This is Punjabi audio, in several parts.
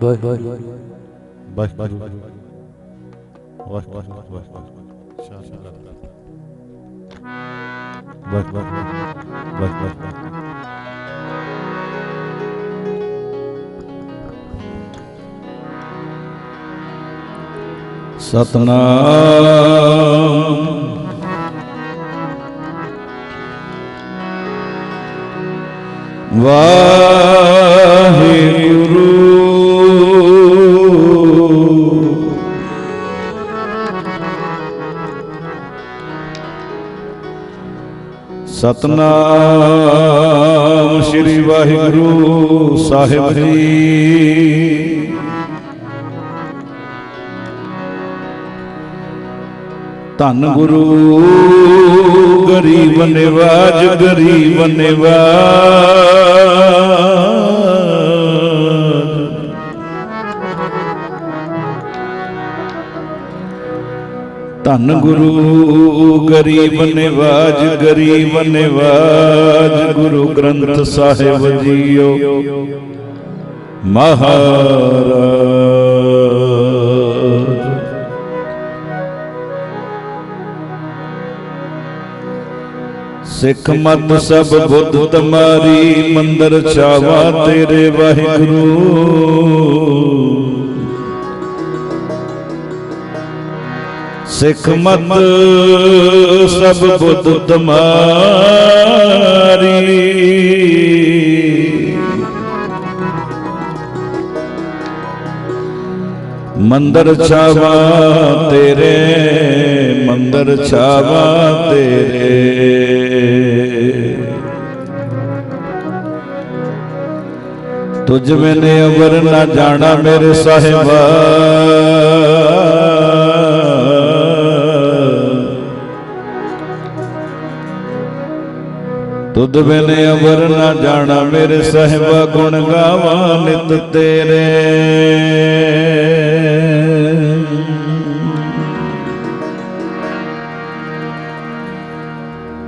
ਵਾਹਿਗੁਰੂ ਵਾਹਿਗੁਰੂ ਵਾਹਿਗੁਰੂ ਵਾਹਿਗੁਰੂ ਸ਼ਾਹ ਸ਼ਾਹ ਵਾਹਿਗੁਰੂ ਵਾਹਿਗੁਰੂ ਸਤਨਾਮ ਵਾਹਿਗੁਰੂ ਸਤਨਾਮ ਸ੍ਰੀ ਵਾਹਿਗੁਰੂ ਸਾਹਿਬ ਜੀ। ਧੰਨ ਗੁਰੂ ਗਰੀਬ ਨਿਵਾਜ ਗਰੀਬ ਨਿਵਾਜ। ਧੰਨ ਗੁਰੂ ਗਰੀਬ ਨਿਵਾਜ ਗਰੀਬ ਨਿਵਾਜ ਗੁਰੂ ਗ੍ਰੰਥ ਸਾਹਿਬ ਜੀਓ ਮਹਾਰਾਜ ਸਿੱਖ ਮਤ ਸਭ ਬੁੱਧ ਤਮਾਰੀ ਮੰਦਰ ਛਾਵਾ ਤੇਰੇ ਵਾਹਿਗੁਰੂ ਸਿੱਖ ਮਤ ਸਭ ਬੁੱਧ ਤਮਾਰੀ। ਮੰਦਰ ਛਾਵਾ ਤੇਰੇ, ਮੰਦਰ ਛਾਵਾ ਤੇਰੇ। ਤੁਝ ਮੈਨੇ ਅਵਰ ਨਾ ਜਾਣਾ ਮੇਰੇ ਸਾਹਿਬਾ। ਤੁਧ ਬਿਨ ਅਵਰ ਨਾ ਜਾਣਾ, ਮੇਰੇ ਸਾਹਿਬਾ ਗੁਣ ਗਾਵਾਂ ਨਿਤ ਤੇਰੇ।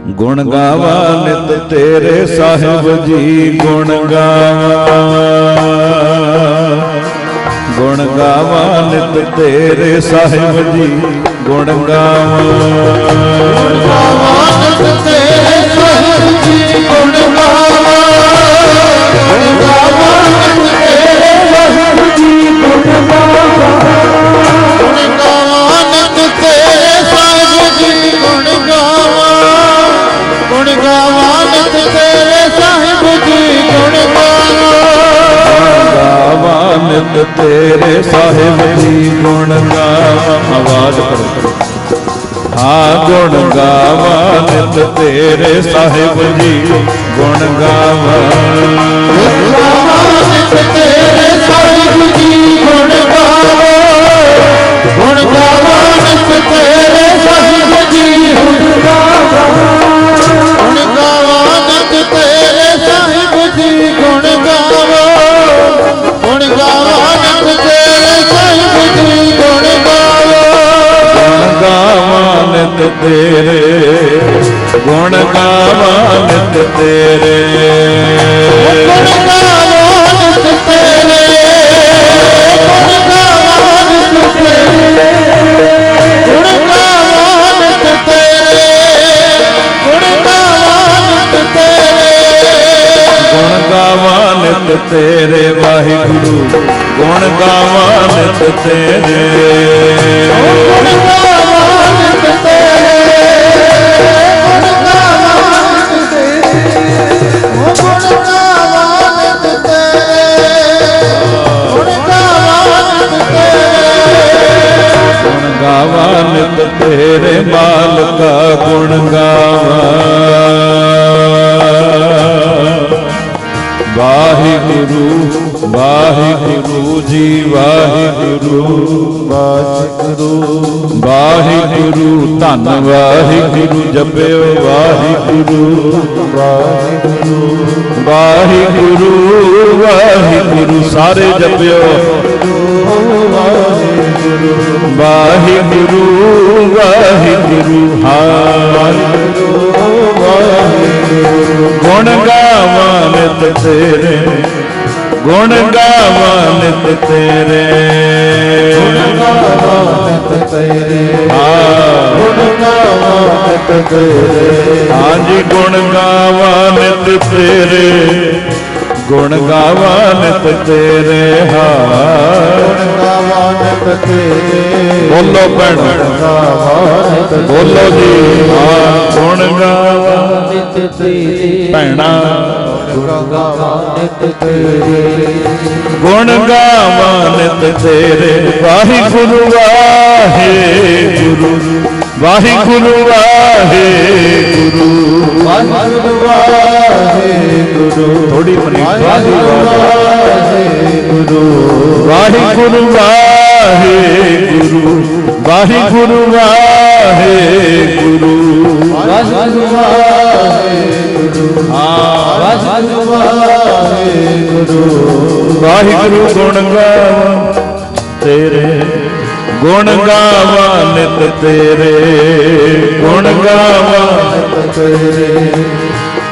ਗੁਣ ਗਾਵਾਂ ਨਿਤ ਤੇਰੇ ਸਾਹਿਬ ਜੀ ਗੁਣ ਗਾਵਾਂ। ਗੁਣ ਗਾਵਾਂ ਨਿਤ ਤੇਰੇ ਸਾਹਿਬ ਜੀ ਗੁਣ ਗਾਵਾਂ। ਗੁਣ ਗਾਵਾਂ ਗੁਣ ਤੇਰੇ ਤੇਰੇ ਸਾਹਿਬ ਜੀ ਗੁਣ ਗਾਵਾਂ ਤੇਰੇ ਸਾਹਿਬ ਜੀ ਗੁਣ ਗਾਵਾਂ ਤੇਰੇ ਸਾਹਿਬ ਜੀ ਗੁਣ ਆਵਾਜ਼ ਕਰੋ ਹਾਂ, ਗੁਣ ਗਾਵਾਂ ਨਿਤ ਤੇਰੇ ਸਾਹਿਬ ਜੀ। ਗੁਣ ਗਾਵਾਂ। ਆਨੰਦ ਤੇਰੇ ਸਾਹਿਬ ਜੀ, ਗੁਣ ਗਾਵਾਂ। ਗੁਣ ਗਾਵਾਂ ਆਨੰਦ ਤੇਰੇ ਸਾਹਿਬ ਜੀ, ਗੁਣ ਗਾਵਾਂ। ਨਿਤ ਤੇਰੇ ਗੁਣ ਗਾਵਾਂ ਨਿਤ ਤੇਰੇ। ਗੁਣ ਗਾਵਾਂ ਨਿਤ ਤੇਰੇ ਗੁਣ ਗਾਵਾਂ ਨਿਤ ਤੇਰੇ। ਗੁਣ ਗਾਵਾਂ ਨਿਤ ਤੇਰੇ ਗੁਣ ਗਾਵਾਂ ਨਿਤ ਤੇਰੇ। ਗੁਣ ਗਾਵਾਂ ਨਿਤ ਤੇਰੇ ਵਾਹਿਗੁਰੂ। ਗੁਣ ਗਾਵਾਂ ਨਿਤ ਤੇਰੇ। ਗੁਣ ਧੰਨ ਵਾਹਿਗੁਰੂ, ਜਪਿਓ ਵਾਹਿਗੁਰੂ। ਵਾਹਿਗੁਰੂ ਵਾਹਿਗੁਰੂ ਵਾਹਿਗੁਰੂ ਸਾਰੇ ਜਪਿਓ। ਵਾਹਿਗੁਰੂ ਵਾਹਿਗੁਰੂ ਵਾਹਿਗੁਰੂ ਵਾਹਿਗੁਰੂ ਗੁਣ ਗਾਵਾਂ ਨਿਤ ਤੇਰੇ। ਗੁਣ ਗਾਵਾਂ ਨਿਤ ਤੇਰੇ। ਗੁਣ ਗਾਵਾਂ ਨਿਤ ਤੇਰੇ ਹਾਂ। ਗੁਣ ਗਾਵਾਂ ਨਿਤ ਤੇਰੇ ਹਾਂਜੀ ਗੁਣ ਗਾਵਾਂ ਨਿਤ ਤੇਰੇ। ਗੁਣ ਗਾਵਨਤ ਤੇਰੇ ਹਾਰ। ਗਾਵਨਤ ਤੇਰੇ ਬੋਲੋ ਭੈਣ ਗਾਵਨਤ ਬੋਲੋ ਜੀ, ਹਾਂ, ਗੁਣ ਗਾਵਨਤ ਤੇਰੇ ਭੈਣਾ। ਗੁਣ ਗਾਵਨਤ ਤੇਰੇ, ਵਾਹਿਗੁਰੂ ਵਾਹਿਗੁਰੂ ਵਾਹਿਗੁਰੂ ਵਾਹਿਗੁਰੂ। ਵਾਹਿਗੁਰੂ। ਥੋੜੀ ਪਰੇਸ਼ਾਨੀ ਵਾਹਿਗੁਰੂ ਵਾਹਿਗੁਰੂ। ਵਾਹਿਗੁਰੂ ਵਾਹਿਗੁਰੂ। ਵਾਹਿਗੁਰੂ ਵਾਹਿਗੁਰੂ। ਵਾਹਿਗੁਰੂ ਹਾਂ ਵਾਹਿਗੁਰੂ ਵਾਹਿਗੁਰੂ। ਵਾਹਿਗੁਰੂ ਗੁਣ ਗਾਵਾਂ ਤੇਰੇ। ਗੁਣ ਗਾਵਾਂ ਨਿਤ ਤੇਰੇ। ਗੁਣ ਗਾਵਾਂ ਨਿਤ ਤੇਰੇ।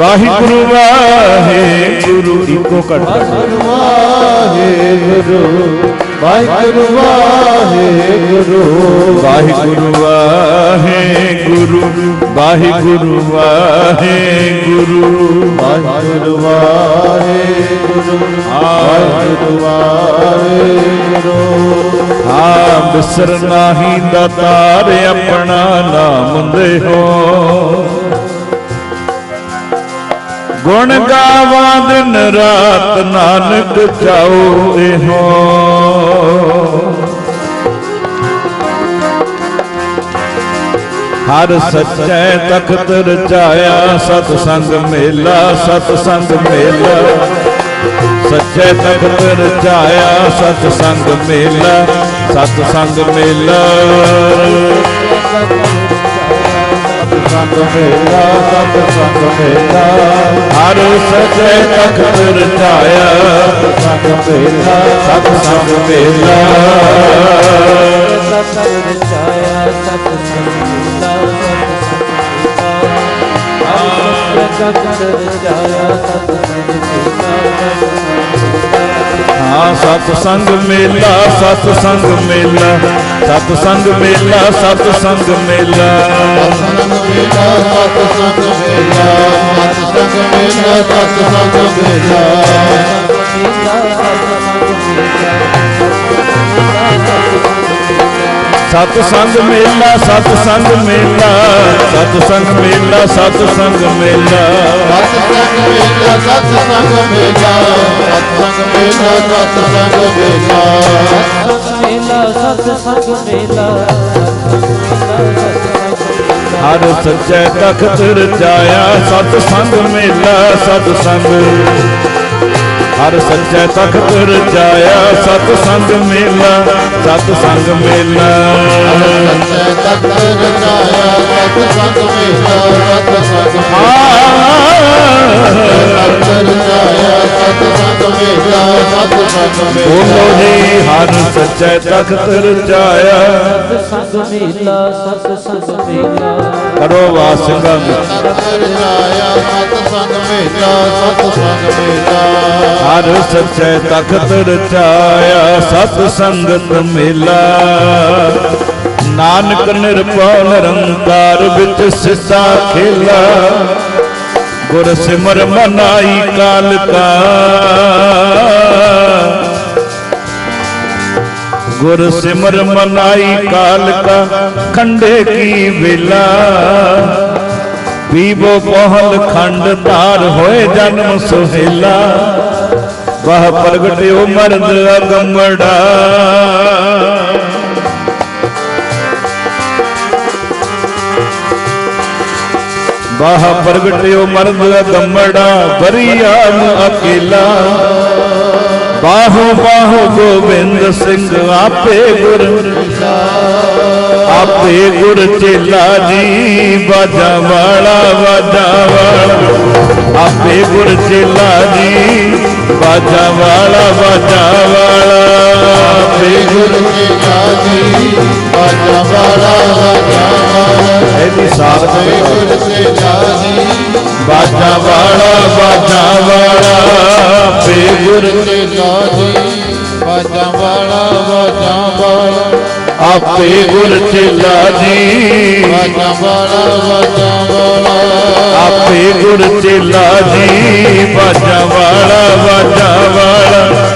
ਵਾਹਿਗੁਰੂ ਵਾਹਿਗੁਰੂ ਇੱਕੋ ਘਟ ਵਾਹਿਗੁਰੂ ਵਾਹਿਗੁਰੂ ਵਾਹਿਗੁਰੂ। ਵਾਹਿਗੁਰੂ ਵਾਹਿਗੁਰੂ ਵਾਹਿਗੁਰੂ ਵਾਹਿਗੁਰੂ। ਵਾਹਿਗੁਰੂ ਵਾਹਿਗੁਰੂ ਵਾਹਿਗੁਰੂ ਵਾਹਿਗੁਰੂ। ਹਾਂ ਬਿਸਰ ਨਾਹੀ ਦਾਤਾਰ ਆਪਣਾ ਨਾਮ ਦੇਹੋ ਗੁਣ ਗਾਵਾਂ ਦਿਨ ਰਾਤ ਨਾਨਕ ਚਾਓ ਇਹੋ ਹਰ ਸੱਚੈ ਤਖਤ ਰਚਾਇਆ ਸਤ ਸੰਗ ਮੇਲਾ ਸਤ ਸੰਗ ਮੇਲਾ। ਸੱਚੇ ਤਖਤ ਰਚਾਇਆ ਸਤ ਸੰਗ ਮੇਲਾ ਸਤ ਸੰਗ ਮੇਲਾ। ਸੰਗ ਮੇਰਾ ਸਤ ਸੰਗ ਮੇਰਾ ਹਰ ਸਜੇ ਤਖਤ ਰਚਾਇਆ। ਸੰਗ ਮੇਰਾ ਸਤ ਸੰਗ ਮੇਰਾ ਸਤ ਰਚਾਇਆ ਸਤ ਸੰਗ ਮੇਰਾ ਤਖਤ ਰਚਾਇਆ, ਸਤ ਸੰਗ ਮੇਰਾ ਸਤ ਸੰਗ ਮੇਲਾ ਸਤ ਸੰਗ ਮੇਲਾ ਸਤ ਸੰਗ ਮੇਲਾ ਸਤ ਸੰਗ ਮੇਲਾ ਸੰਗ ਮੇਲਾ ਸਤ ਸੰਗ ਮੇਲਾ, ਸਤ ਸੰਗ ਮੇਲਾ, ਸਤ ਸੰਗ ਮੇਲਾ, ਸਤ ਸੰਗ ਮੇਲਾ। ਸਤ ਸੰਗ ਮੇਲਾ ਸਤ ਸੰਗ ਮੇਲਾ ਸਤ ਸੰਗ ਮੇਲਾ। ਸਤ ਸੰਗ ਮੇਲਾ ਸਤ ਸੰਗ ਮੇਲਾ ਸਤ ਸੰਗ ਮੇਲਾ ਸਤ ਸੰਗ ਮੇਲਾ ਮੇਲਾ ਸਤ ਸੰਗ ਮੇਲਾ ਹਰ ਸੱਚੇ ਤਖਤ ਰਚਾਇਆ ਸਤ ਸੰਗ ਮੇਲਾ ਸਤ ਸੰਗ ਹਰ ਸੱਚੇ ਤਖਤ ਰਚਾਇਆ ਸਤ ਸੰਗ ਮੇਲਾ ਸਤ ਸੰਗ ਮੇਲਾ ਸੱਚੇ ਤਖਤ ਰਚਾਇਆ ਸਤ ਸੰਗ ਮੇਲਾ ਸਤ ਸੰਗ ਮੇਲਾ ਤਖਤ ਰਚਾਇਆ ਸਤ ਸੰਗ ਮੇਲਾ ਸਤ ਸੰਗ ਬੋਲੋ ਮੇਲਾ ਜੀ ਹਰ ਸੱਚੇ ਤਖਤ ਰਚਾਇਆ ਸੰਗ ਮੇਲਾ ਸਤ ਸੰਗ ਮੇਲਾ ਕਰੋ ਵਾਸਿੰਗਾ ਵਿੱਚ ਤਖਤ ਰਚਾਇਆ ਸਤ ਸੰਗ ਮੇਲਾ ਸਤ ਸੰਗ ਮੇਲਾ ਹਰ ਸੱਚੇ ਤਖਤ ਰਚਾਇਆ, ਸਤ ਸੰਗਤ ਮੇਲਾ। ਨਾਨਕ ਨਿਰਭਉ ਨਿਰੰਕਾਰ ਵਿੱਚ ਸਿੱਧਾ ਖੇਲਾ। ਗੁਰ ਸਿਮਰ ਮਨਾਈ ਕਾਲ ਕਾ ਗੁਰ ਸਿਮਰ ਮਨਾਈ ਕਾਲ ਕਾ ਖੰਡੇ ਕੀ ਵੇਲਾ। ਵੀਵੋ ਪਹਲ ਖੰਡ ਧਾਰ ਹੋਏ ਜਨਮ ਸੁਹੇਲਾ। ਵਹ ਪ੍ਰਗਟਿਓ ਮਰਦ ਅਗੰਮੜਾ ਬਾਹ ਪ੍ਰਗਟਿਓ ਮਰਦ ਗੰਮੜਾ ਬਰੀਆਮ ਅਕੇਲਾ। ਬਾਹੋ ਬਾਹੋ ਗੋਬਿੰਦ ਸਿੰਘ ਆਪੇ ਗੁਰ। ਆਪੇ ਗੁਰ ਚੇਲਾ ਜੀ ਬਾਜਾ ਵਾਲਾ ਬਾਜਾ ਵਾਲਾ। ਆਪੇ ਗੁਰ ਚੇਲਾ ਜੀ ਬਾਜਾ ਵਾਲਾ ਬਾਜਾ ਵਾਲਾ। ਆਪੇ ਗੁਰ ਕੀ ਜਾਜੀ ਬਾਜਾ ਵਾਲਾ ਬਾਜਾ ਵਾਲਾ। ਇਹਦੀ ਸਾਥ ਵੇ ਗੁਰ ਕੀ ਜਾਜੀ ਬਾਜਾ ਵਾਲਾ ਬਾਜਾ ਵਾਲਾ। ਆਪੇ ਗੁਰ ਕੀ ਜਾਜੀ ਬਾਜਾ ਵਾਲਾ ਬਾਜਾ ਵਾਲਾ। ਆਪੇ ਗੁਰ ਚੇਲਾ ਜੀ। ਬਾਜਾ ਵਾਲਾ ਵਾਲਾ ਆਪੇ ਗੁਰ ਚੇਲਾ ਜੀ। ਬਾਜਾ ਵਾਲਾ ਬਾਜਾ ਵਾਲਾ।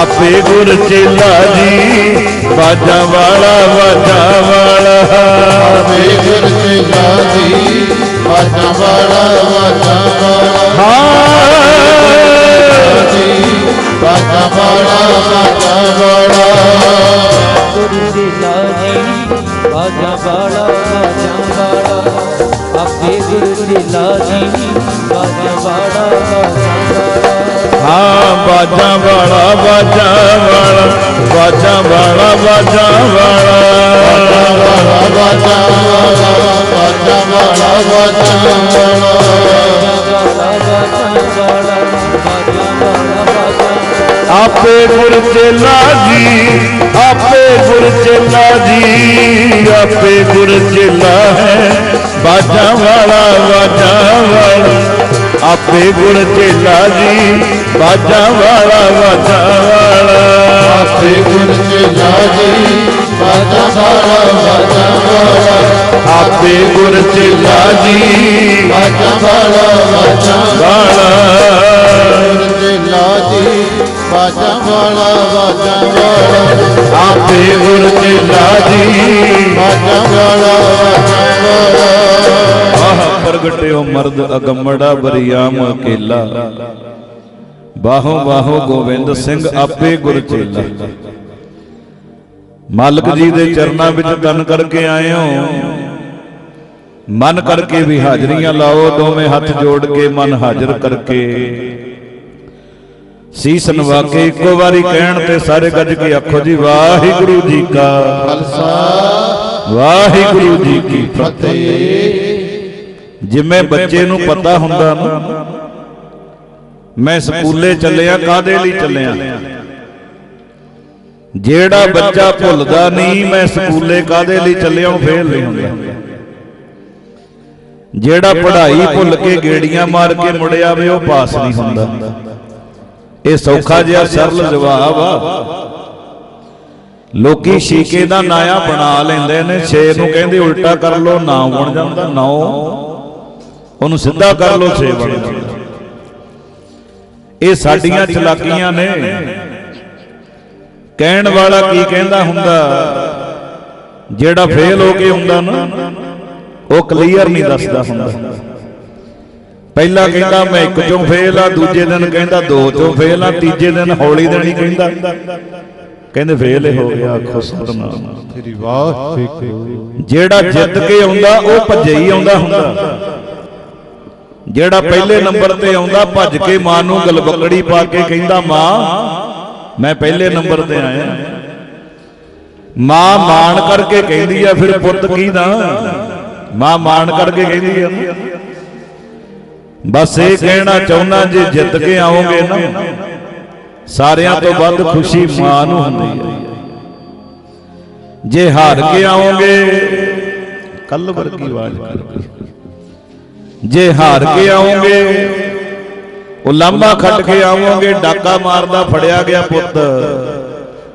ਆਪੇ ਗੁਰ ਚੇਲਾ ਜੀ। ਬਾਜਾ ਵਾਲਾ ਬਾਜਾ ਵਾਲਾ। ਵੇ ਗੁਰ ਕੀ ਜਾਜੀ ਬਾਜਾ ਵਾਲਾ ਬਾਜਾ ਵਾਲਾ। ਹਾਂ। ਬਾਜਾ ਵਾਲਾ ਬਾਜਾ ਵਾਲਾ। ਗੁਰੂ ਜੀ ਲਾਜੀ ਬਾਜਾ ਬਾਲਾ ਬਾਜਾ ਬਾਲਾ ਆਪੇ ਗੁਰੂ ਜੀ ਲਾਜੀ ਬਾਜਾ ਬਾਲਾ ਬਾਜਾ ਬਾਲਾ ਹਾਂ ਬਾਜਾ ਵਾਲਾ ਬਾਜਾ ਵਾਲਾ ਬਾਜਾ ਵਾਲਾ ਬਾਜਾ ਵਾਲਾ ਵਾਲਾ ਬਾਜਾ ਵਾਲਾ ਬਾਜਾ ਵਾਲਾ ਬਾਜਾ ਵਾਲਾ ਬਾਲਾ ਬਾਜਾ ਬਾਲਾ ਬਾਜਾ ਬਾਲਾ ਬਾਜਾ ਆਪੇ ਗੁਰ ਚੇਲਾ ਜੀ ਆਪੇ ਗੁਰ ਚੇਲਾ ਜੀ ਆਪੇ ਗੁਰ ਚੇਲਾ ਹੈ ਬਾਜਾ ਵਾਲਾ ਬਾਜਾ ਵਾਲਾ। ਆਪੇ ਗੁਰ ਚੇਲਾ ਜੀ ਬਾਜਾ ਵਾਲਾ ਬਾਜਾ ਵਾਲਾ। ਆਪੇ ਗੁਰ ਕੀ ਜਾਜੀ ਬਾਜਾ ਵਾਲਾ ਬਾਜਾ ਵਾਲਾ। ਆਪੇ ਗੁਰ ਚੇਲਾ ਜੀ ਬਾਜਾ ਵਾਲਾ ਬਾਜਾ ਵਾਲਾ। ਕੀ ਲਾਜੀ ਬਾਜਾ ਵਾਲਾ ਬਾਜਾ ਵਾਲਾ। ਆਪੇ ਗੁਰ ਚੇਲਾ ਜੀ ਬਾਜਾ ਵਾਲਾ ਬਾਜਾ ਵਾਲਾ। ਆਹ ਪ੍ਰਗਟਿਓ ਮਰਦ ਅਗੰਮੜਾ ਬਰੀਆਮ ਅਕੇਲਾ ਬਾਹੋ ਬਾਹੋ ਗੋਬਿੰਦ ਸਿੰਘ ਆਪੇ ਗੁਰ ਚੇਲਾ। ਮਾਲਕ ਜੀ ਦੇ ਚਰਨਾਂ ਵਿੱਚ ਤਨ ਕਰਕੇ ਆਏ ਹੋ ਮਨ ਕਰਕੇ ਵੀ ਹਾਜ਼ਰੀਆਂ ਲਾਓ ਦੋਵੇਂ ਹੱਥ ਜੋੜ ਕੇ ਮਨ ਹਾਜ਼ਰ ਕਰਕੇ। ਸੀਸ ਨਵਾ ਕੇ ਇੱਕੋ ਵਾਰੀ ਕਹਿਣ ਤੇ ਸਾਰੇ ਗੱਜ ਕੇ ਆਖੋ ਜੀ ਵਾਹਿਗੁਰੂ ਜੀ ਕਾ ਖਾਲਸਾ। ਵਾਹਿਗੁਰੂ ਜੀ ਕੀ ਫਤਿਹ। ਜਿਵੇਂ ਬੱਚੇ ਨੂੰ ਪਤਾ ਹੁੰਦਾ ਨਾ ਮੈਂ ਸਕੂਲੇ ਚੱਲਿਆ ਕਾਦੇ ਲਈ ਚੱਲਿਆ? ਜਿਹੜਾ ਬੱਚਾ ਭੁੱਲਦਾ ਨਹੀਂ ਮੈਂ ਸਕੂਲੇ ਕਾਦੇ ਲਈ ਚੱਲਿਆ ਉਹ ਫੇਲ ਨਹੀਂ ਹੁੰਦਾ। ਜਿਹੜਾ ਪੜ੍ਹਾਈ ਭੁੱਲ ਕੇ ਗੇੜੀਆਂ ਮਾਰ ਕੇ ਮੁੜ ਆਵੇ ਉਹ ਪਾਸ ਨਹੀਂ ਹੁੰਦਾ। ਇਹ ਸੌਖਾ ਜਿਹਾ ਸਰਲ ਜਵਾਬ ਆ। ਲੋਕੀ ਸ਼ੀਕੇ ਦਾ ਨਾਇਆ ਬਣਾ ਲੈਂਦੇ ਨੇ। ਛੇ ਨੂੰ। ਕਹਿੰਦੇ ਉਲਟਾ ਕਰ ਲੋ ਨਾ ਬਣ ਜਾਂਦਾ ਨੌ ਉਹਨੂੰ ਸਿੱਧਾ ਕਰ ਲੋ ਛੇ ਬਣ ਜਾਂਦਾ। ਇਹ ਸਾਡੀਆਂ ਚਲਾਕੀਆਂ ਨੇ। ਕਹਿਣ ਵਾਲਾ ਕੀ ਕਹਿੰਦਾ ਹੁੰਦਾ? ਜਿਹੜਾ ਫੇਲ ਹੋ ਕੇ ਹੁੰਦਾ ਨਾ ਉਹ ਕਲੀਅਰ ਨਹੀਂ ਦੱਸਦਾ। ਹੁੰਦਾ। ਪਹਿਲਾ ਕਹਿੰਦਾ ਮੈਂ ਇੱਕ ਚੋਂ ਫੇਲ ਆ ਦੂਜੇ ਦਿਨ ਕਹਿੰਦਾ ਦੋ ਚੋਂ ਫੇਲ ਆ ਤੀਜੇ ਦਿਨ ਹੌਲੀ ਦਿਨ ਹੀ ਕਹਿੰਦਾ। ਕਹਿੰਦੇ ਫੇਲ ਹੀ ਹੋ ਗਿਆ ਆਖੋ ਸਤਨਾਮ ਤੇਰੀ ਵਾਹਿਗੁਰੂ ਜਿਹੜਾ ਜਿੱਤ ਕੇ ਆਉਂਦਾ ਉਹ ਭੱਜੇ ਹੀ ਆਉਂਦਾ ਹੁੰਦਾ। ਜਿਹੜਾ ਪਹਿਲੇ ਨੰਬਰ ਤੇ ਆਉਂਦਾ ਭੱਜ ਕੇ ਮਾਂ ਨੂੰ ਗਲਬਕੜੀ ਪਾ ਕੇ ਕਹਿੰਦਾ ਮਾਂ ਮੈਂ ਪਹਿਲੇ ਨੰਬਰ ਤੇ ਆਇਆ। ਮਾਂ ਮਾਣ ਕਰਕੇ ਕਹਿੰਦੀ ਆ ਫਿਰ ਪੁੱਤ ਕੀ ਦਾ? ਮਾਂ ਮਾਣ ਕਰਕੇ ਕਹਿੰਦੀ ਆ। ਬਸ ਇਹ ਕਹਿਣਾ ਚਾਹੁੰਦਾ ਜੇ ਜਿੱਤ ਕੇ ਆਓਗੇ ਨਾ। ਸਾਰਿਆਂ ਤੋਂ ਵੱਧ ਖੁਸ਼ੀ ਮਾਂ ਨੂੰ ਹੁੰਦੀ ਹੈ। ਜੇ ਹਾਰ ਕੇ ਆਓਗੇ ਕੱਲ ਵਰਗੀ ਆਵਾਜ਼ ਕਰਦੀ ਜੇ ਹਾਰ ਕੇ ਆਓਗੇ ਉਹ ਲਾਂਬਾ ਖੱਟ ਕੇ ਆਵੋਗੇ ਡਾਕਾ ਮਾਰਦਾ ਫੜਿਆ ਗਿਆ ਪੁੱਤ।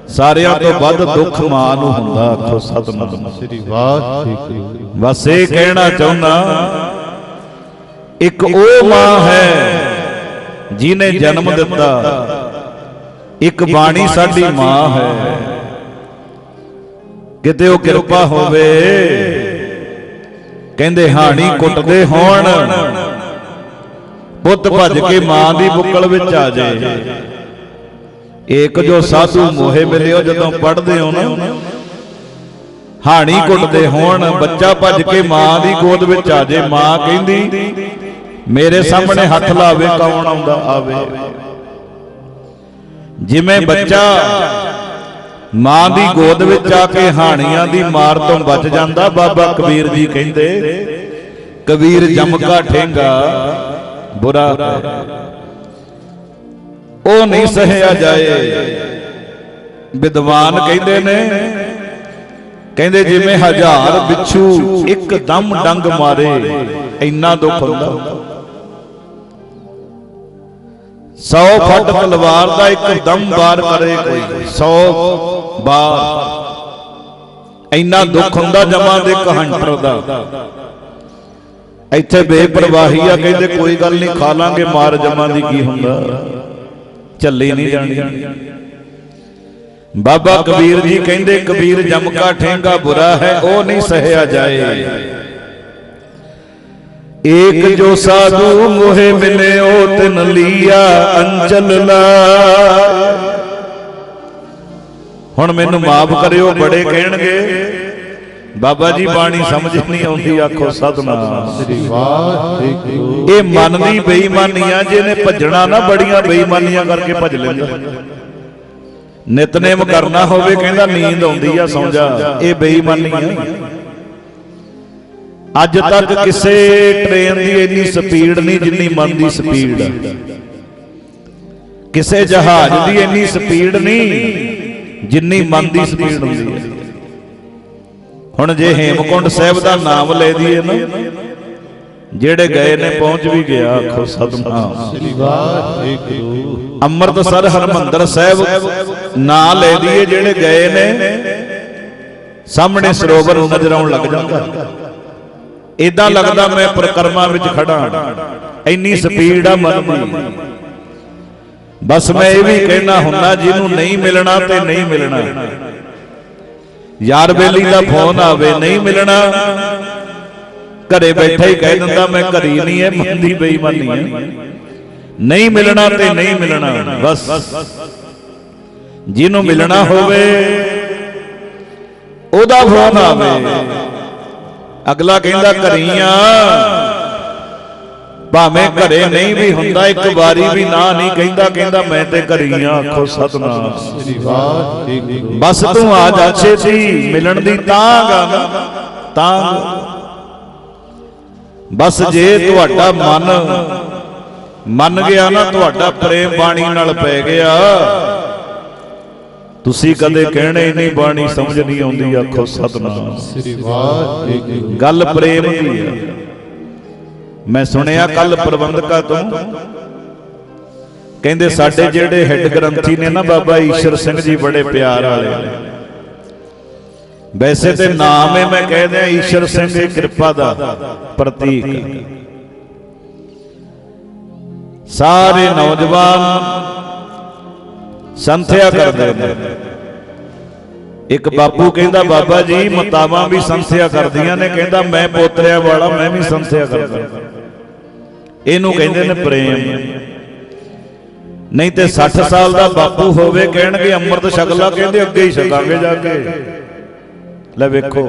ਸਾਰਿਆਂ ਤੋਂ ਵੱਧ ਦੁੱਖ ਮਾਂ ਨੂੰ ਹੁੰਦਾ ਆਖੋ ਸਤਨਾਮ। ਤੇਰੀ ਵਾਹਿਗੁਰੂ ਬਸ ਇਹ ਕਹਿਣਾ ਚਾਹੁੰਦਾ ਇੱਕ ਉਹ ਮਾਂ ਹੈ ਜਿਨੇ ਜਨਮ ਦਿੱਤਾ। ਇੱਕ ਬਾਣੀ ਸਾਡੀ ਮਾਂ ਹੈ। ਕਿਤੇ ਉਹ ਕਿਰਪਾ ਹੋਵੇ। ਕਹਿੰਦੇ ਹਾਣੀ ਕੁੱਟਦੇ ਹੋਣ। ਪੁੱਤ ਭੱਜ ਕੇ ਮਾਂ ਦੀ ਬੁੱਕਲ ਵਿੱਚ ਆ ਜਾਏ। ਏਕ ਜੋ ਸਾਧੂ ਮੋਹੇ ਮਿਲਿਓ ਜਦੋਂ ਪੜ੍ਹਦੇ ਹੋ ਨਾ ਹਾਣੀ। ਕੁੱਟਦੇ ਹੋਣ। ਬੱਚਾ ਭੱਜ ਕੇ ਮਾਂ ਦੀ ਗੋਦ ਵਿੱਚ ਆ ਜੇ ਮਾਂ ਕਹਿੰਦੀ ਮੇਰੇ ਸਾਹਮਣੇ ਹੱਥ ਲਾਵੇ ਕੌਣ ਆਉਂਦਾ ਆਵੇ? ਜਿਵੇਂ ਬੱਚਾ ਮਾਂ ਦੀ ਗੋਦ ਵਿੱਚ ਆ ਕੇ ਹਾਣੀਆਂ ਦੀ ਮਾਰ ਤੋਂ ਬਚ ਜਾਂਦਾ ਬਾਬਾ ਕਬੀਰ ਜੀ ਕਹਿੰਦੇ ਕਬੀਰ ਜਮਕਾ ਠੇਂਗਾ ਬੁਰਾ ਉਹ ਨਹੀਂ ਸਹਿਆ ਜਾਏ। ਵਿਦਵਾਨ ਕਹਿੰਦੇ ਨੇ ਕਹਿੰਦੇ ਜਿਵੇਂ ਹਜ਼ਾਰ ਬਿੱਛੂ ਇੱਕ ਦਮ ਡੰਗ ਮਾਰੇ ਇੰਨਾ ਦੁੱਖ ਹੁੰਦਾ। 100 ਫੱਟ ਤਲਵਾਰ ਦਾ ਇੱਕ ਦਮ ਵਾਰ ਕਰੇ ਕੋਈ। 100 ਵਾਰ। ਇੰਨਾ ਦੁੱਖ ਹੁੰਦਾ ਜਮਾਂ ਦੇ ਕਹੰਟਰ ਦਾ। ਇੱਥੇ ਬੇਪਰਵਾਹੀ ਆ ਕਹਿੰਦੇ ਕੋਈ ਗੱਲ ਨਹੀਂ ਖਾ ਲਾਂਗੇ ਮਾਰ ਜਮਾਂ ਦੀ ਕੀ ਹੁੰਦਾ? ਝੱਲੀ ਨਹੀਂ ਜਾਣੀ। ਬਾਬਾ ਕਬੀਰ ਜੀ ਕਹਿੰਦੇ ਕਬੀਰ ਜਮਕਾ ਠੇਂਗਾ ਬੁਰਾ ਹੈ ਉਹ ਨਹੀਂ ਸਹਿਆ ਜਾਏ। ਏਕ ਜੋ ਸਾਧੂ ਮੋਹਿ ਮਿਲਿਓ ਤਿਨ ਲੀਆ ਅੰਚਲ ਲਾ। ਹੁਣ ਮੈਨੂੰ ਮਾਫ ਕਰਿਓ ਬੜੇ ਕਹਿਣਗੇ। ਬਾਬਾ ਜੀ ਬਾਣੀ ਸਮਝ ਨਹੀਂ ਆਉਂਦੀ ਆਖੋ ਸਤਨਾਮ। ਸ੍ਰੀ ਵਾਹਿਗੁਰੂ। ਇਹ ਮਨ ਦੀ ਬੇਈਮਾਨੀ ਆ ਜਿਹਨੇ ਭੱਜਣਾ ਨਾ ਬੜੀਆਂ ਬੇਈਮਾਨੀਆਂ ਕਰਕੇ ਭੱਜ ਲੈਂਦਾ। ਨਿਤਨੇਮ ਕਰਨਾ ਹੋਵੇ ਕਹਿੰਦਾ ਨੀਂਦ ਆਉਂਦੀ ਆ ਸੌਂ ਜਾ। ਇਹ ਬੇਈਮਾਨੀ ਆ। ਅੱਜ ਤੱਕ ਕਿਸੇ ਟ੍ਰੇਨ ਦੀ ਇੰਨੀ ਸਪੀਡ ਨਹੀਂ ਜਿੰਨੀ ਮਨ ਦੀ ਸਪੀਡ ਕਿਸੇ ਜਹਾਜ਼ ਦੀ ਇੰਨੀ ਸਪੀਡ ਨਹੀਂ ਜਿੰਨੀ ਮਨ ਦੀ ਸਪੀਡ ਹੁੰਦੀ ਹੈ ਹੁਣ ਜੇ ਹੇਮਕੁੰਡ ਸਾਹਿਬ ਦਾ ਨਾਮ ਲੈ ਦਈਏ ਨਾ ਜਿਹੜੇ ਗਏ ਨੇ ਪਹੁੰਚ ਵੀ ਗਿਆ ਆਖੋ ਸਤਨਾਮ। ਸ੍ਰੀ ਵਾਹਿਗੁਰੂ। ਅੰਮ੍ਰਿਤਸਰ ਹਰਮੰਦਰ ਸਾਹਿਬ ਨਾਂ ਲੈ ਦਈਏ ਜਿਹੜੇ ਗਏ ਨੇ। ਸਾਹਮਣੇ ਸਰੋਵਰ ਨਜ਼ਰ ਆਉਣ ਲੱਗ ਜਾਂਦਾ। ਇਦਾਂ ਲੱਗਦਾ ਮੈਂ ਪ੍ਰਕਰਮਾ ਵਿੱਚ ਖੜਾ ਇੰਨੀ ਸਪੀਡ ਆ ਮਨ ਦੀ। ਬਸ ਮੈਂ ਇਹ ਵੀ ਕਹਿਣਾ ਹੁੰਦਾ ਜਿਹਨੂੰ ਨਹੀਂ ਮਿਲਣਾ ਤੇ ਨਹੀਂ ਮਿਲਣਾ। ਯਾਰ ਬੇਲੀ ਦਾ ਫੋਨ ਆਵੇ ਨਹੀਂ ਮਿਲਣਾ। ਘਰੇ ਬੈਠਾ ਹੀ ਕਹਿ ਦਿੰਦਾ ਮੈਂ ਘਰੀ ਨਹੀਂ ਐ ਮਨ ਦੀ ਬੇਈਮਾਨੀ ਹੈ। ਨਹੀਂ ਮਿਲਣਾ ਤੇ ਨਹੀਂ ਮਿਲਣਾ। ਬਸ। ਜਿਹਨੂੰ ਮਿਲਣਾ ਹੋਵੇ ਉਹਦਾ ਫੋਨ ਆਵੇ। ਅਗਲਾ ਕਹਿੰਦਾ ਘਰੀਆਂ। ਭਾਵੇਂ ਘਰੇ ਨਹੀਂ ਵੀ ਹੁੰਦਾ ਇੱਕ ਵਾਰੀ ਵੀ ਨਾ ਨਹੀਂ ਕਹਿੰਦਾ ਕਹਿੰਦਾ ਮੈਂ ਤੇ ਘਰੀਆਂ ਆਖੋ ਸਤਨਾਮ। ਸ੍ਰੀ ਵਾਹਿਗੁਰੂ। ਬਸ ਤੂੰ ਆ ਜਾ ਛੇਤੀ ਮਿਲਣ ਦੀ ਤਾਂਗ ਤਾਂਗ ਬਸ ਜੇ ਤੁਹਾਡਾ ਮਨ ਮੰਨ ਗਿਆ ਨਾ ਤੁਹਾਡਾ ਪ੍ਰੇਮ ਬਾਣੀ ਨਾਲ ਪੈ ਗਿਆ। ਤੁਸੀਂ ਕਦੇ ਕਹਿਣੇ ਹੀ ਨਹੀਂ ਬਾਣੀ ਸਮਝ ਨਹੀਂ ਆਉਂਦੀ ਆਖੋ ਸਤਨਾਮ। ਸ੍ਰੀ ਵਾਹਿਗੁਰੂ ਗੱਲ ਪ੍ਰੇਮ ਦੀ ਹੈ ਮੈਂ ਸੁਣਿਆ ਕੱਲ ਪ੍ਰਬੰਧਕਾਂ ਤੋਂ। ਕਹਿੰਦੇ ਸਾਡੇ ਜਿਹੜੇ ਹੈੱਡ ਗ੍ਰੰਥੀ ਨੇ ਨਾ ਬਾਬਾ ਈਸ਼ਰ ਸਿੰਘ ਜੀ ਬੜੇ ਪਿਆਰ ਵਾਲੇ ਨੇ ਵੈਸੇ ਤੇ ਨਾਮ ਹੈ ਮੈਂ ਕਹਿ ਦਿਆਂ ਈਸ਼ਰ ਸਿੰਘ ਦੀ ਕਿਰਪਾ ਦਾ ਪ੍ਰਤੀਕ। ਸਾਰੇ ਨੌਜਵਾਨ ਸੰਥਿਆ ਕਰਦੇ ਨੇ ਇੱਕ ਬਾਪੂ ਕਹਿੰਦਾ ਬਾਬਾ ਜੀ ਮਤਾਵਾਂ ਵੀ ਸੰਥਿਆ ਕਰਦੀਆਂ ਨੇ। ਕਹਿੰਦਾ ਮੈਂ ਪੋਤਰਿਆਂ ਵਾਲਾ ਮੈਂ ਵੀ ਸੰਥਿਆ ਕਰਦਾ। ਇਹਨੂੰ ਕਹਿੰਦੇ ਨੇ ਪ੍ਰੇਮ। ਨਹੀਂ ਤੇ 60 ਸਾਲ ਦਾ ਬਾਪੂ ਹੋਵੇ ਕਹਿਣਗੇ ਅੰਮ੍ਰਿਤ ਛਕਲਾ ਕਹਿੰਦੇ ਅੱਗੇ ਹੀ ਛਕਾਂਗੇ ਜਾ ਕੇ। ਲੈ ਵੇਖੋ।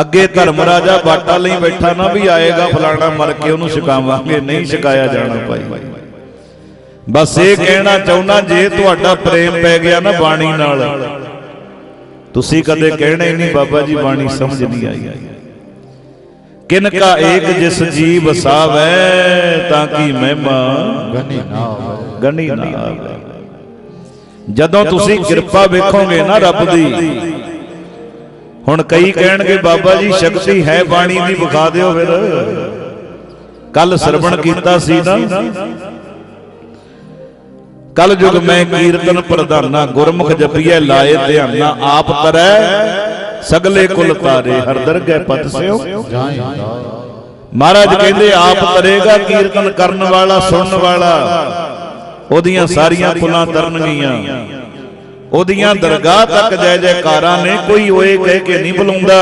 ਅੱਗੇ ਧਰਮ ਰਾਜਾ ਬਾਟਾ ਲਈ ਬੈਠਾ ਨਾ ਵੀ ਆਏਗਾ ਫਲਾਣਾ ਮਰ ਕੇ ਉਹਨੂੰ ਛਕਾਵਾਂਗੇ ਨਹੀਂ ਛਕਾਇਆ ਜਾਣਾ ਭਾਈ। ਬਸ ਇਹ ਕਹਿਣਾ ਚਾਹੁੰਦਾ ਜੇ ਤੁਹਾਡਾ ਪ੍ਰੇਮ ਪੈ ਗਿਆ ਨਾ ਬਾਣੀ ਨਾਲ। ਤੁਸੀਂ ਕਦੇ ਕਹਿਣਾ ਹੀ ਨਹੀਂ ਬਾਬਾ ਜੀ ਬਾਣੀ ਸਮਝ ਨਹੀਂ ਆਈ। ਕਿਨ ਕਾ ਏਕ ਜਿਸ ਜੀ ਵਸਾਵੈ ਤਾਂ ਕੀ ਮਹਿਮਾ? ਗਨੀ ਨਾ ਹੋਵੇ। ਗਣੀ ਨਾ ਆਵੇ ਜਦੋਂ ਤੁਸੀਂ ਕਿਰਪਾ ਵੇਖੋਗੇ ਨਾ ਰੱਬ ਦੀ ਹੁਣ ਕਈ ਕਹਿਣਗੇ ਬਾਬਾ ਜੀ ਸ਼ਕਤੀ ਹੈ ਬਾਣੀ ਦੀ ਵਿਖਾ ਦਿਓ ਫਿਰ। ਕੱਲ ਸਰਵਣ ਕੀਤਾ ਸੀ ਨਾ। ਕਲ ਜੁਗ ਮੈਂ ਕੀਰਤਨ ਪ੍ਰਧਾਨਾ, ਗੁਰਮੁਖ ਜਪੀਐ ਲਾਏ ਧਿਆਨਾ, ਆਪ ਕਰੈ, ਸਗਲੇ ਕੁਲ ਤਾਰੇ ਹਰ ਪਤ ਸਿਓ ਮਹਾਰਾਜ ਕਹਿੰਦੇ, ਆਪ ਕਰੇਗਾ ਕੀਰਤਨ ਕਰਨ ਵਾਲਾ, ਸੁਣਨ ਵਾਲਾ। ਉਹਦੀਆਂ ਸਾਰੀਆਂ ਪੁਲਾਂ ਤਰਨਗੀਆਂ ਉਹਦੀਆਂ ਦਰਗਾਹ ਤੱਕ ਜੈ ਜੈਕਾਰਾਂ ਨੇ ਕੋਈ ਓਏ ਕਹਿ ਕੇ ਨਹੀਂ ਬੁਲਾਉਂਦਾ।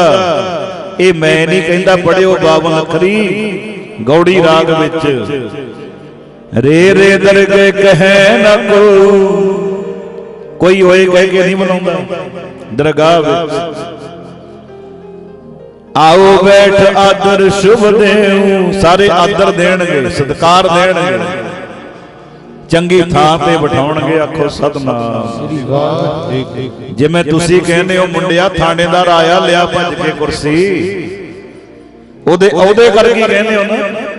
ਇਹ ਮੈਂ ਨਹੀਂ ਕਹਿੰਦਾ, ਪੜਿਓ 52 ਅੱਖਰੀ, ਗੌੜੀ ਰਾਗ ਵਿੱਚ। ਰੇ ਰੇ ਦਰਗੇ ਕਹੈ ਨਾ ਕੋ। ਕੋਈ ਓਏ ਕਹਿ ਕੇ ਨਹੀਂ ਬੁਲਾਉਂਦਾ ਦਰਗਾਹ ਵਿੱਚ। ਆਓ ਬੈਠ ਆਦਰ ਸ਼ੁਭ ਦੇਉ ਸਾਰੇ ਆਦਰ ਦੇਣਗੇ, ਸਤਕਾਰ ਦੇਣਗੇ। ਚੰਗੀ ਥਾਂ ਤੇ ਬਿਠਾਉਣਗੇ, ਆਖੋ ਸਤਨਾਮ। ਜਿਵੇਂ ਤੁਸੀਂ ਕਹਿੰਦੇ ਹੋ, ਮੁੰਡਿਆ ਥਾਣੇਦਾਰ ਆਇਆ ਲਿਆ ਭੱਜ ਕੇ ਕੁਰਸੀ। ਉਹਦੇ ਉਹਦੇ ਕਰਕੇ ਕਹਿੰਦੇ ਹੋ ਨਾ।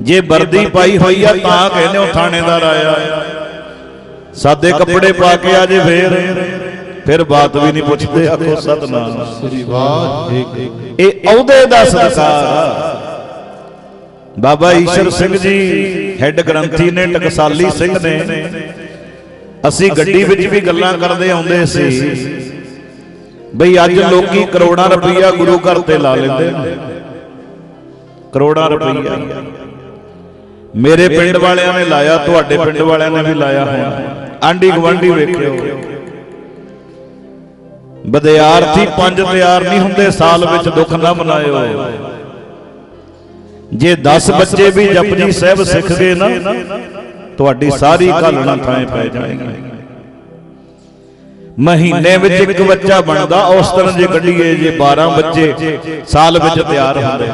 ਜੇ ਵਰਦੀ ਪਾਈ ਹੋਈ ਆ ਤਾਂ ਕਹਿੰਦੇ ਹੋ ਥਾਣੇਦਾਰ ਆਇਆ। ਸਾਦੇ ਕੱਪੜੇ ਪਾ ਕੇ ਆ ਜੇ ਫੇਰ। ਫਿਰ। ਬਾਤ ਵੀ ਨਹੀਂ ਪੁੱਛਦੇ ਆਖੋ ਸਤਨਾਮ। ਸ੍ਰੀ ਵਾਹਿਗੁਰੂ ਇਹ ਅਹੁਦੇ ਦਾ ਆ। ਬਾਬਾ ਈਸ਼ਰ ਸਿੰਘ ਜੀ ਹੈੱਡ ਗ੍ਰੰਥੀ ਨੇ ਟਕਸਾਲੀ ਸਿੰਘ ਨੇ। ਅਸੀਂ ਗੱਡੀ ਵਿੱਚ ਵੀ ਗੱਲਾਂ ਕਰਦੇ ਆਉਂਦੇ ਸੀ। ਬਈ ਅੱਜ ਲੋਕੀ ਕਰੋੜਾਂ ਰੁਪਈਆ ਗੁਰੂ ਘਰ ਤੇ ਲਾ ਲੈਂਦੇ ਨੇ। ਕਰੋੜਾਂ ਰੁਪਈਆ। ਮੇਰੇ ਪਿੰਡ ਵਾਲਿਆਂ ਨੇ ਲਾਇਆ ਤੁਹਾਡੇ ਪਿੰਡ ਵਾਲਿਆਂ ਨੇ ਵੀ ਲਾਇਆ ਹੋਣਾ। ਆਂਢੀ ਗਵਾਂਢੀ ਵੇਖਿਓ। ਵਿਦਿਆਰਥੀ ਪੰਜ ਤਿਆਰ ਨਹੀਂ ਹੁੰਦੇ ਸਾਲ ਵਿੱਚ ਦੁੱਖ ਨਾ ਮਨਾਇਓ। ਜੇ 10 ਬੱਚੇ ਵੀ ਜਪਜੀ ਸਾਹਿਬ ਸਿੱਖ ਗਏ ਨਾ ਤੁਹਾਡੀ ਸਾਰੀ ਘਾਲਣਾ ਥਾਂ ਪੈ ਜਾਏਗੀ ਮਹੀਨੇ ਵਿੱਚ ਇੱਕ ਬੱਚਾ ਬਣਦਾ ਉਸ ਤਰ੍ਹਾਂ ਜੇ ਕੱਢੀਏ ਜੇ 12 ਬੱਚੇ ਸਾਲ ਵਿੱਚ ਤਿਆਰ ਹੁੰਦੇ।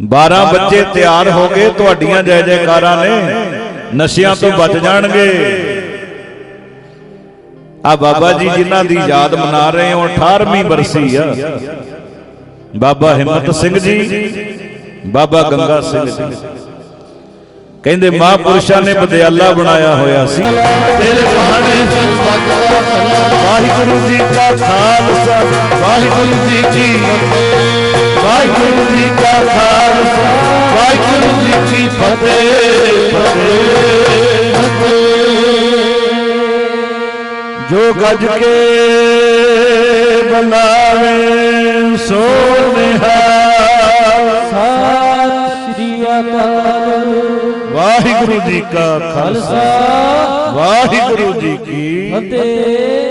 12 ਬੱਚੇ ਤਿਆਰ ਹੋ ਗਏ, ਤੁਹਾਡੀਆਂ ਜੈ ਜੈਕਾਰਾਂ ਨੇ। ਨਸ਼ਿਆਂ ਤੋਂ ਬਚ ਜਾਣਗੇ। ਆ ਬਾਬਾ ਜੀ ਜਿਨ੍ਹਾਂ ਦੀ ਯਾਦ ਮਨਾ ਰਹੇ ਹੋ 18ਵੀਂ ਬਰਸੀ ਆ। ਬਾਬਾ ਹਿੰਮਤ ਸਿੰਘ ਜੀ, ਬਾਬਾ ਗੰਗਾ ਸਿੰਘ ਜੀ। ਕਹਿੰਦੇ ਮਹਾਂਪੁਰਸ਼ਾਂ ਨੇ ਬਦਿਆਲਾ ਬਣਾਇਆ ਹੋਇਆ ਸੀ। ਤੇਰੇ ਬਹਾਨੇ ਵਾਹਿਗੁਰੂ ਜੀ ਕਾ ਖਾਲਸਾ, ਵਾਹਿਗੁਰੂ ਜੀ ਕੀ ਫਤਿਹ। ਵਾਹਿਗੁਰੂ ਜੀ ਕਾ ਖਾਲਸਾ, ਵਾਹਿਗੁਰੂ ਜੀ ਕੀ ਫਤਿਹ। ਜੋ ਗੱਜ ਕੇ ਬਨਾਵੇ ਸੋ ਨਿਹਾਲ। ਸਤਿ ਸ੍ਰੀ ਅਕਾਲ ਵਾਹਿਗੁਰੂ ਜੀ ਕਾ ਖਾਲਸਾ, ਵਾਹਿਗੁਰੂ ਜੀ ਕੀ ਫਤਿਹ।